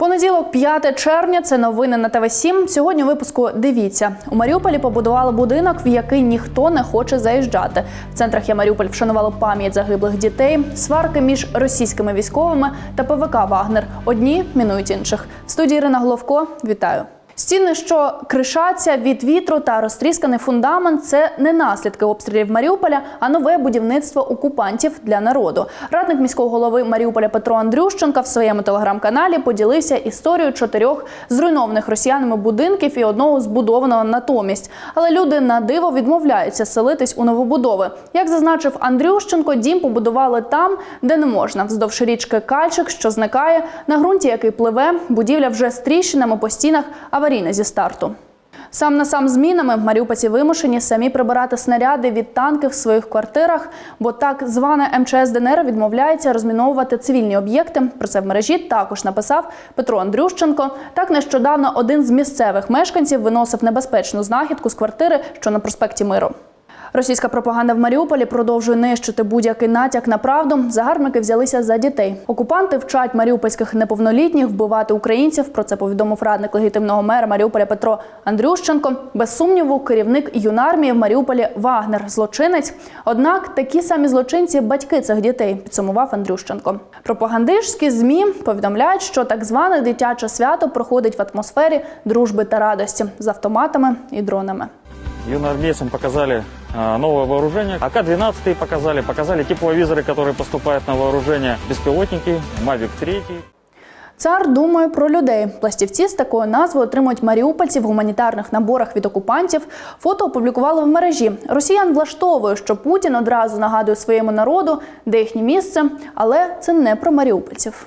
Понеділок, 5 червня. Це новини на ТВ 7 Сьогодні випуску дивіться у Маріуполі побудували будинок, в який ніхто не хоче заїжджати. В центрах я Маріуполь вшанували пам'ять загиблих дітей, сварки між російськими військовими та ПВК Вагнер. Одні мінують інших. В студії Ірина Головко. Вітаю. Стіни, що кришаться від вітру та розтрісканий фундамент, це не наслідки обстрілів Маріуполя, а нове будівництво окупантів для народу. Радник міського голови Маріуполя Петро Андрющенка в своєму телеграм-каналі поділився історією чотирьох зруйнованих росіянами будинків і одного збудованого натомість. Але люди на диво відмовляються селитись у новобудови. Як зазначив Андрющенко, дім побудували там, де не можна, вздовж річки Кальчик, що зникає, на ґрунті, який пливе, будівля вже з тріщинами по стінах аварійна зі старту. Сам на сам з мінами маріупольці вимушені самі прибирати снаряди від танків в своїх квартирах, бо так зване МЧС ДНР відмовляється розміновувати цивільні об'єкти. Про це в мережі також написав Петро Андрющенко. Так нещодавно один з місцевих мешканців виносив небезпечну знахідку з квартири, що на проспекті Миру. Російська пропаганда в Маріуполі продовжує нищити будь-який натяк на правду. Загарбники взялися за дітей. Окупанти вчать маріупольських неповнолітніх вбивати українців. Про це повідомив радник легітимного мера Маріуполя Петро Андрющенко. Без сумніву, керівник юнармії в Маріуполі Вагнер злочинець. Однак такі самі злочинці батьки цих дітей, підсумував Андрющенко. Пропагандистські змі повідомляють, що так зване дитяче свято проходить в атмосфері дружби та радості з автоматами і дронами. Юноармейцам показали новое вооружение. АК-12 показали, показали тепловизоры, которые поступают на вооружение, беспилотники, Mavic 3. Цар думає про людей. Пластівці з такою назвою отримують маріупольці в гуманітарних наборах від окупантів. Фото опублікували в мережі. Росіян влаштовує, що Путін одразу нагадує своєму народу, де їхнє місце, але це не про маріупольців.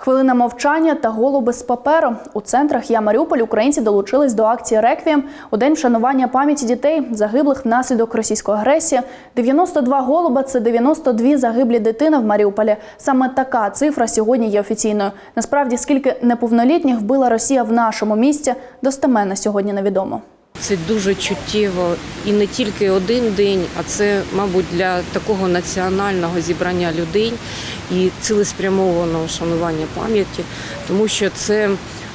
Хвилина мовчання та голуби з паперу у центрах Я Маріуполь українці долучились до акції Реквієм у день вшанування пам'яті дітей, загиблих внаслідок російської агресії. 92 голуба це 92 загиблі дитини в Маріуполі. Саме така цифра сьогодні є офіційною. Насправді, скільки неповнолітніх вбила Росія в нашому місті, достеменно сьогодні невідомо. Це дуже чуттєво і не тільки один день, а це, мабуть, для такого національного зібрання людей і цілеспрямованого шанування пам'яті, тому що це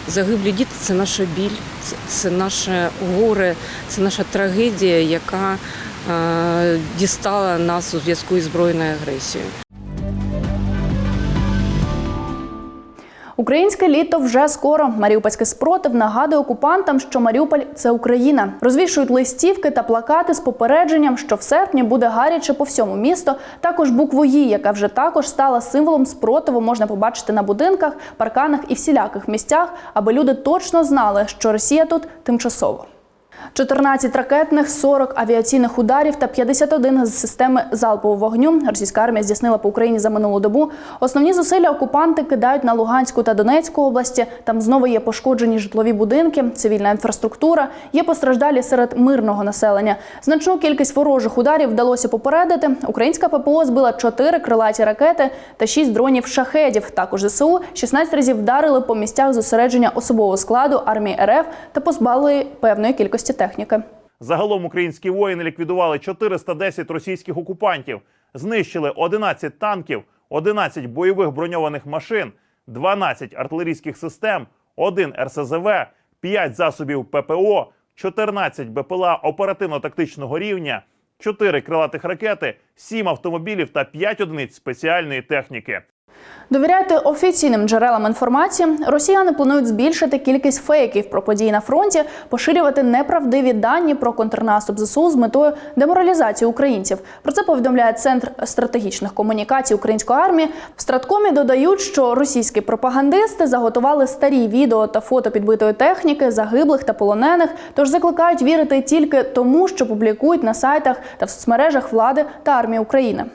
загиблі діти, це наша біль, це, це наше горе, це наша трагедія, яка е, дістала нас у зв'язку із збройною агресією. Українське літо вже скоро. Маріупольський спротив нагадує окупантам, що Маріуполь це Україна. Розвішують листівки та плакати з попередженням, що в серпні буде гаряче по всьому місту. Також букву «Ї», яка вже також стала символом спротиву, можна побачити на будинках, парканах і всіляких місцях, аби люди точно знали, що Росія тут тимчасово. 14 ракетних, 40 авіаційних ударів та 51 з системи залпового вогню російська армія здійснила по Україні за минулу добу. Основні зусилля окупанти кидають на Луганську та Донецьку області. Там знову є пошкоджені житлові будинки, цивільна інфраструктура. Є постраждалі серед мирного населення. Значну кількість ворожих ударів вдалося попередити. Українська ППО збила 4 крилаті ракети та 6 дронів шахедів. Також ЗСУ 16 разів вдарили по місцях зосередження особового складу армії РФ та позбавили певної кількості техніки. Загалом українські воїни ліквідували 410 російських окупантів, знищили 11 танків, 11 бойових броньованих машин, 12 артилерійських систем, 1 РСЗВ, 5 засобів ППО, 14 БПЛА оперативно-тактичного рівня, 4 крилатих ракети, 7 автомобілів та 5 одиниць спеціальної техніки. Довіряйте офіційним джерелам інформації. Росіяни планують збільшити кількість фейків про події на фронті, поширювати неправдиві дані про контрнаступ ЗСУ з метою деморалізації українців. Про це повідомляє центр стратегічних комунікацій української армії. В страткомі додають, що російські пропагандисти заготували старі відео та фото підбитої техніки, загиблих та полонених. Тож закликають вірити тільки тому, що публікують на сайтах та в соцмережах влади та армії України.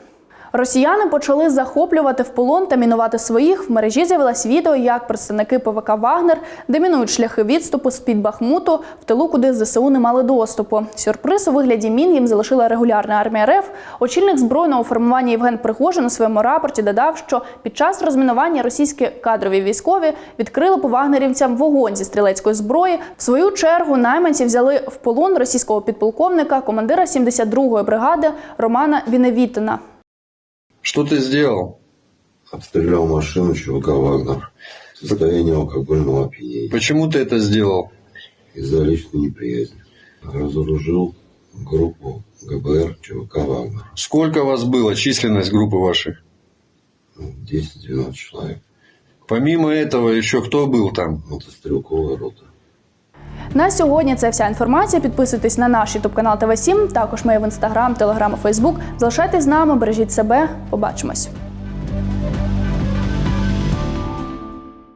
Росіяни почали захоплювати в полон та мінувати своїх. В мережі з'явилось відео, як представники ПВК Вагнер демінують шляхи відступу з під Бахмуту в тилу, куди ЗСУ не мали доступу. Сюрприз у вигляді мін їм залишила регулярна армія РФ. Очільник збройного формування Євген Пригожин у своєму рапорті додав, що під час розмінування російські кадрові військові відкрили по вагнерівцям вогонь зі стрілецької зброї. В свою чергу найманці взяли в полон російського підполковника, командира 72-ї бригади Романа Віневітина. Что ты сделал? Обстрелял машину ЧВК «Вагнер». состояние алкогольного опьянения Почему ты это сделал? из-за личной неприязни. Разоружил группу ГБР ЧВК «Вагнер». Сколько вас было, численность группы вашей? Ну, 10-12 человек. Помимо этого, еще кто был там? Мотострелковая рота. На сьогодні це вся інформація. Підписуйтесь на наш ютуб канал ТВ 7 Також ми в інстаграм, телеграм, фейсбук. Залишайтесь з нами, бережіть себе. Побачимось.